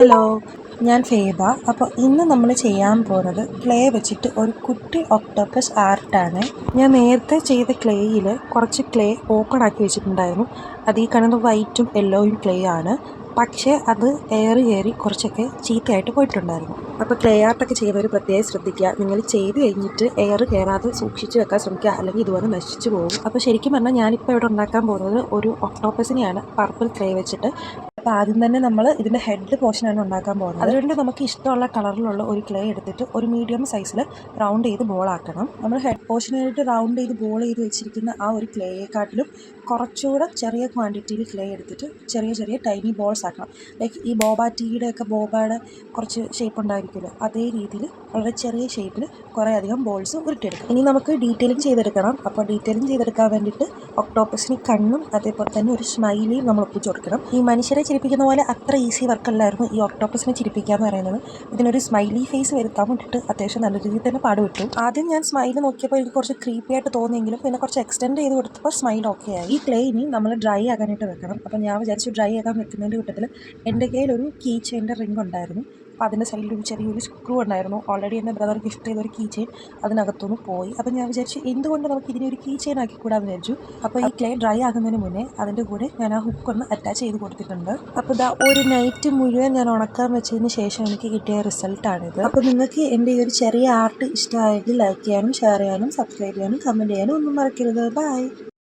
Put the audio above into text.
Hello ഞാൻ ഫേബ അപ്പോൾ ഇന്ന് നമ്മൾ ചെയ്യാൻ പോകുന്നത് ക്ലേ വെച്ചിട്ട് ഒരു കുട്ടി ഒക്ടോപ്പസ് ആർട്ടാണ്. ഞാൻ നേരത്തെ ചെയ്ത ക്ലേയിൽ കുറച്ച് ക്ലേ ഓപ്പൺ ആക്കി വെച്ചിട്ടുണ്ടായിരുന്നു. അത് ഈ കാണുന്ന വൈറ്റും യെല്ലോയും ക്ലേ ആണ്. പക്ഷേ അത് ഏറി ഏറി കുറച്ചൊക്കെ ചീത്തയായിട്ട് പോയിട്ടുണ്ടായിരുന്നു. അപ്പോൾ ക്ലേ ആർട്ടൊക്കെ ചെയ്യുന്നവർ പ്രത്യേകം ശ്രദ്ധിക്കുക. നിങ്ങൾ ചെയ്ത് കഴിഞ്ഞിട്ട് എയർ കയറാതെ സൂക്ഷിച്ച് വെക്കാൻ ശ്രമിക്കുക. അല്ലെങ്കിൽ ഇതുപോലെ നശിച്ചു പോകും. അപ്പോൾ ശരിക്കും പറഞ്ഞാൽ ഞാനിപ്പോൾ ഇവിടെ ഉണ്ടാക്കാൻ പോകുന്നത് ഒരു ഒക്ടോപ്പസിനെയാണ് പർപ്പിൾ ക്ലേ വെച്ചിട്ട്. അപ്പോൾ ആദ്യം തന്നെ നമ്മൾ ഇതിന്റെ ഹെഡ് പോർഷനാണ് ഉണ്ടാക്കാൻ പോകുന്നത്. അതുകൊണ്ട് നമുക്ക് ഇഷ്ടമുള്ള കളറിലുള്ള ഒരു ക്ലേ എടുത്തിട്ട് ഒരു മീഡിയം സൈസിൽ റൗണ്ട് ചെയ്ത് ബോളാക്കണം നമ്മൾ ഹെഡ് പോർഷനായിട്ട് റൗണ്ട് ചെയ്ത് ബോൾ ചെയ്ത് വെച്ചിരിക്കുന്ന ആ ഒരു ക്ലേയെക്കാട്ടിലും കുറച്ചുകൂടെ ചെറിയ ക്വാണ്ടിറ്റിയിൽ ക്ലേ എടുത്തിട്ട് ചെറിയ ചെറിയ ടൈനി ബോൾസ് ആക്കണം. ലൈക്ക് ഈ ബോബ ടീയുടെ ഒക്കെ ബോബയുടെ കുറച്ച് ഷേപ്പ് ഉണ്ടായിരിക്കുമല്ലോ അതേ രീതിയിൽ വളരെ ചെറിയ ഷേപ്പിൽ കുറേ അധികം ബോൾസ് ഉരുട്ടിയെടുക്കാം ഇനി നമുക്ക് ഡീറ്റെയിലിംഗ് ചെയ്തെടുക്കണം. അപ്പോൾ ഡീറ്റെയിലിംഗ് ചെയ്തെടുക്കാൻ വേണ്ടിയിട്ട് ഒക്ടോപ്പസിന് കണ്ണും അതേപോലെ തന്നെ ഒരു സ്മൈലിയും നമ്മൾ ഒപ്പിച്ച് കൊടുക്കണം. ഈ മനുഷ്യരെ ചിരിപ്പിക്കുന്ന പോലെ അത്ര ഈസി വർക്കല്ലായിരുന്നു ഈ ഒക്ടോപ്പസിനെ ചിരിപ്പിക്കുക എന്ന് പറയുന്നത്. ഇതിനൊരു സ്മൈലി ഫേസ് വരുത്താൻ വേണ്ടിയിട്ട് അത്യാവശ്യം നല്ല രീതിയിൽ തന്നെ പാടുവിട്ടു ആദ്യം ഞാൻ സ്മൈൽ നോക്കിയപ്പോൾ എനിക്ക് കുറച്ച് ക്രീപ്പി ആയിട്ട് തോന്നിയെങ്കിലും പിന്നെ കുറച്ച് എക്സ്റ്റെൻഡ് ചെയ്ത് കൊടുത്തപ്പോൾ സ്മൈൽ ഓക്കെ ആയി. ഈ ക്ലേ ഇനി നമ്മൾ ഡ്രൈ ആകാനായിട്ട് വെക്കണം. അപ്പോൾ ഞാൻ വിചാരിച്ചു ഡ്രൈ ആകാൻ വെക്കുന്നതിന്റെ കൂട്ടത്തിൽ എന്റെ കയ്യിൽ ഒരു കീ ചെയിന്റെ റിംഗ് ഉണ്ടായിരുന്നു. അപ്പോൾ അതിന്റെ സൈഡിൽ ഒരു ചെറിയൊരു സ്ക്രൂ ഉണ്ടായിരുന്നു. ഓൾറെഡി എന്റെ ബ്രദർ ഗിഫ്റ്റ് ചെയ്ത ഒരു കീ ചെയിൻ അതിനകത്തുനിന്ന് പോയി. അപ്പോൾ ഞാൻ വിചാരിച്ചു എന്തുകൊണ്ട് നമുക്ക് ഇതിനെ ഒരു കീ ചെയിൻ ആക്കി കൂടാന്ന് വിചാരിച്ചു. അപ്പോൾ ഈ ക്ലേ ഡ്രൈ ആകുന്നതിന് മുന്നേ അതിന്റെ കൂടെ ഞാൻ ആ ഹുക്ക് ഒന്ന് അറ്റാച്ച് ചെയ്ത് കൊടുത്തിട്ടുണ്ട്. അപ്പോൾ ഇതാ ഒരു നൈറ്റ് മുഴുവൻ ഞാൻ ഉണക്കാൻ വെച്ചതിന് ശേഷം എനിക്ക് കിട്ടിയ റിസൾട്ടാണിത് അപ്പോൾ നിങ്ങൾക്ക് എന്റെ ഈ ഒരു ചെറിയ ആർട്ട് ഇഷ്ടമായെങ്കിൽ ലൈക്ക് ചെയ്യാനും ഷെയർ ചെയ്യാനും സബ്സ്ക്രൈബ് ചെയ്യാനും കമന്റ് ചെയ്യാനും ഒന്നും മറക്കരുത്. ബൈ